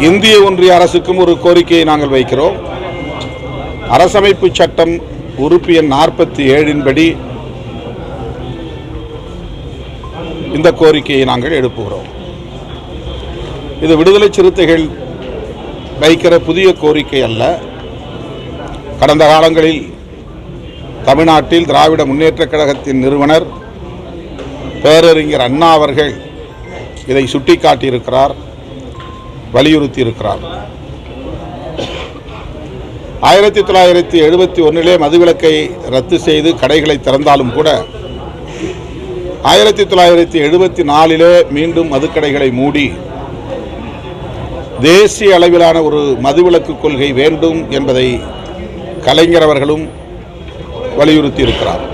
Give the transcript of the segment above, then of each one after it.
இந்திய ஒன்றிய அரசுக்கும் ஒரு கோரிக்கையை நாங்கள் வைக்கிறோம். அரசமைப்பு சட்டம் உறுப்பு எண் நாற்பத்தி ஏழின்படி இந்த கோரிக்கையை நாங்கள் எழுப்புகிறோம். இது விடுதலை சிறுத்தைகள் வைக்கிற புதிய கோரிக்கை அல்ல. கடந்த காலங்களில் தமிழ்நாட்டில் திராவிட முன்னேற்றக் கழகத்தின் நிறுவனர் பேரறிஞர் அண்ணா அவர்கள் இதை சுட்டிக்காட்டியிருக்கிறார். வலியுறுத்தி இருக்கிறார் ஆயிரத்தி தொள்ளாயிரத்தி எழுபத்தி ஒன்றிலே மதுவிலக்கை ரத்து செய்து கடைகளை திறந்தாலும் கூட ஆயிரத்தி தொள்ளாயிரத்தி எழுபத்தி நாலிலே மீண்டும் மதுக்கடைகளை மூடி தேசிய அளவிலான ஒரு மதுவிலக்கு கொள்கை வேண்டும் என்பதை கலைஞர் அவர்களும் வலியுறுத்தி இருக்கிறார்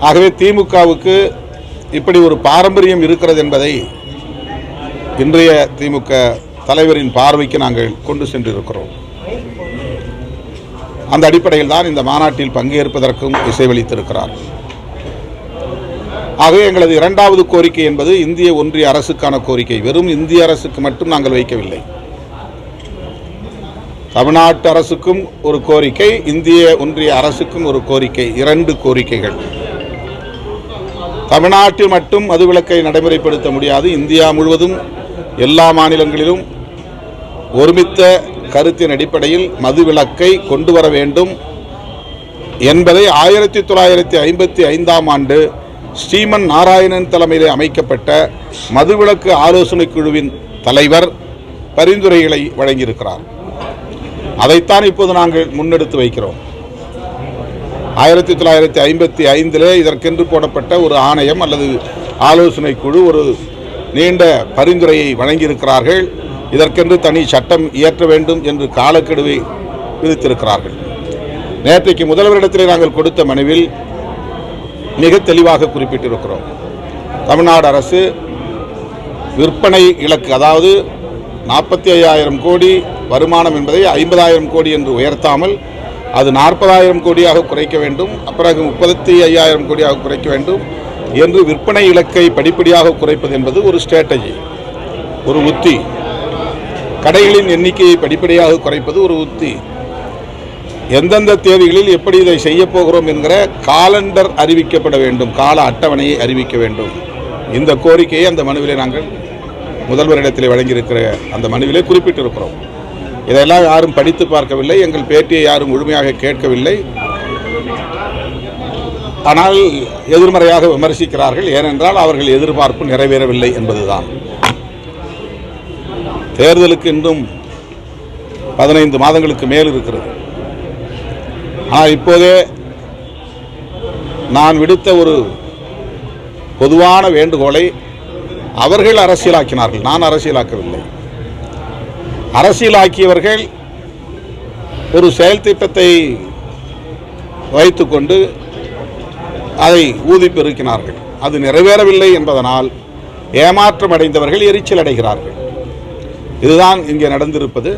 ஆகவே திமுகவுக்கு இப்படி ஒரு பாரம்பரியம் இருக்கிறது என்பதை இன்றைய திமுக தலைவரின் பார்வைக்கு நாங்கள் கொண்டு சென்றிருக்கிறோம். அந்த அடிப்படையில் தான் இந்த மாநாட்டில் பங்கேற்பதற்கும் இசைவளித்திருக்கிறார். ஆகவே எங்களது இரண்டாவது கோரிக்கை என்பது இந்திய ஒன்றிய அரசுக்கான கோரிக்கை. வெறும் இந்திய அரசுக்கு மட்டும் நாங்கள் வைக்கவில்லை. தமிழ்நாட்டு அரசுக்கும் ஒரு கோரிக்கை இந்திய ஒன்றிய அரசுக்கும் ஒரு கோரிக்கை இரண்டு கோரிக்கைகள். தமிழ்நாட்டில் மட்டும் மதுவிலக்கை நடைமுறைப்படுத்த முடியாது. இந்தியா முழுவதும் எல்லா மாநிலங்களிலும் ஒருமித்த கருத்தின் அடிப்படையில் மதுவிலக்கை கொண்டு வர வேண்டும் என்பதை ஆயிரத்தி தொள்ளாயிரத்தி ஐம்பத்தி ஐந்தாம் ஆண்டு ஸ்ரீமன் நாராயணன் தலைமையிலே அமைக்கப்பட்ட மதுவிலக்கு ஆலோசனை குழுவின் தலைவர் பரிந்துரைகளை வழங்கியிருக்கிறார். அதைத்தான் இப்போது நாங்கள் முன்னெடுத்து வைக்கிறோம். ஆயிரத்தி தொள்ளாயிரத்தி ஐம்பத்தி ஐந்திலே இதற்கென்று போடப்பட்ட ஒரு ஆணையம் அல்லது ஆலோசனை குழு ஒரு நீண்ட பரிந்துரையை வழங்கியிருக்கிறார்கள். இதற்கென்று தனி சட்டம் இயற்ற வேண்டும் என்று காலக்கெடுவை விதித்திருக்கிறார்கள். நேற்றைக்கு முதல்வரிடத்திலே நாங்கள் கொடுத்த மனுவில் மிக தெளிவாக குறிப்பிட்டிருக்கிறோம். தமிழ்நாடு அரசு விற்பனை இலக்கு அதாவது நாற்பத்தி ஐயாயிரம் கோடி வருமானம் என்பதை ஐம்பதாயிரம் கோடி என்று உயர்த்தாமல் அது நாற்பதாயிரம் கோடியாக குறைக்க வேண்டும். பிறகு முப்பத்தி ஐயாயிரம் கோடியாக குறைக்க வேண்டும். என்று விற்பனை இலக்கை படிப்படியாக குறைப்பது என்பது ஒரு ஸ்ட்ராட்டஜி ஒரு உத்தி. கடைகளின் எண்ணிக்கையை படிப்படியாக குறைப்பது ஒரு உத்தி. எந்தெந்த தேதிகளில் எப்படி இதை செய்யப்போகிறோம் என்கிற காலண்டர் அறிவிக்கப்பட வேண்டும் கால அட்டவணையை அறிவிக்க வேண்டும். இந்த கோரிக்கையை அந்த மனுவிலே நாங்கள் முதல்வரிடத்தில் வழங்கியிருக்கிற அந்த மனுவிலே குறிப்பிட்டிருக்கிறோம். இதெல்லாம் யாரும் படித்து பார்க்கவில்லை எங்கள் பேட்டியை யாரும் முழுமையாக கேட்கவில்லை. ஆனால் எதிர்மறையாக விமர்சிக்கிறார்கள். ஏனென்றால் அவர்கள் எதிர்பார்ப்பு நிறைவேறவில்லை என்பதுதான். தேர்தலுக்கு இன்னும் பதினைந்து மாதங்களுக்கு மேல் இருக்கிறது. ஆனால் இப்போதே நான் விடுத்த ஒரு பொதுவான வேண்டுகோளை அவர்கள் அரசியலாக்கினார்கள். நான் அரசியலாக்கவில்லை. அரசியலாக்கியவர்கள் ஒரு செயல் திட்டத்தை வைத்துக்கொண்டு அதை ஊதி பெருக்கினார்கள் அது நிறைவேறவில்லை என்பதனால் ஏமாற்றம் அடைந்தவர்கள் எரிச்சல் அடைகிறார்கள் இதுதான் இங்கே நடந்திருப்பது.